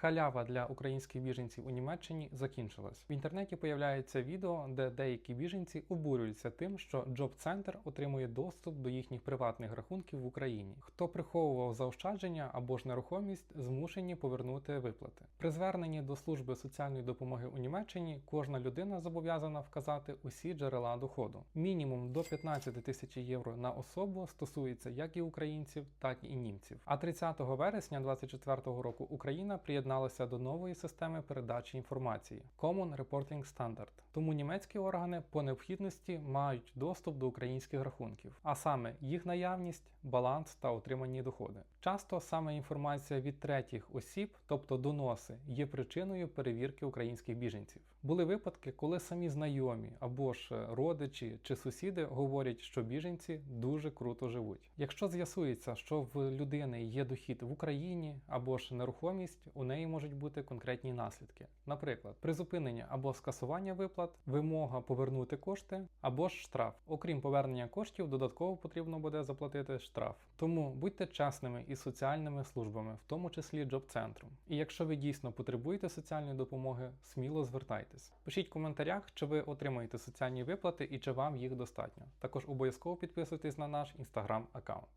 Халява для українських біженців у Німеччині закінчилась. В інтернеті появляється відео, де деякі біженці обурюються тим, що Center отримує доступ до їхніх приватних рахунків в Україні. Хто приховував заощадження або ж нерухомість, змушені повернути виплати. При зверненні до служби соціальної допомоги у Німеччині кожна людина зобов'язана вказати усі джерела доходу. Мінімум до 15 тисяч євро на особу стосується як і українців, так і німців. А 30 вересня 2024 року Україна приєдналася до нової системи передачі інформації Common Reporting Standard. Тому німецькі органи по необхідності мають доступ до українських рахунків, а саме їх наявність, баланс та отримані доходи. Часто саме інформація від третіх осіб, тобто доноси, є причиною перевірки українських біженців. Були випадки, коли самі знайомі або ж родичі чи сусіди говорять, що біженці дуже круто живуть. Якщо з'ясується, що в людини є дохід в Україні або ж нерухомість, у неї можуть бути конкретні наслідки. Наприклад, призупинення або скасування виплат, вимога повернути кошти або ж штраф. Окрім повернення коштів, додатково потрібно буде заплатити штраф. Тому будьте чесними із соціальними службами, в тому числі джоб-центром. І якщо ви дійсно потребуєте соціальної допомоги, сміло звертайтесь. Пишіть в коментарях, чи ви отримаєте соціальні виплати і чи вам їх достатньо. Також обов'язково підписуйтесь на наш інстаграм аккаунт.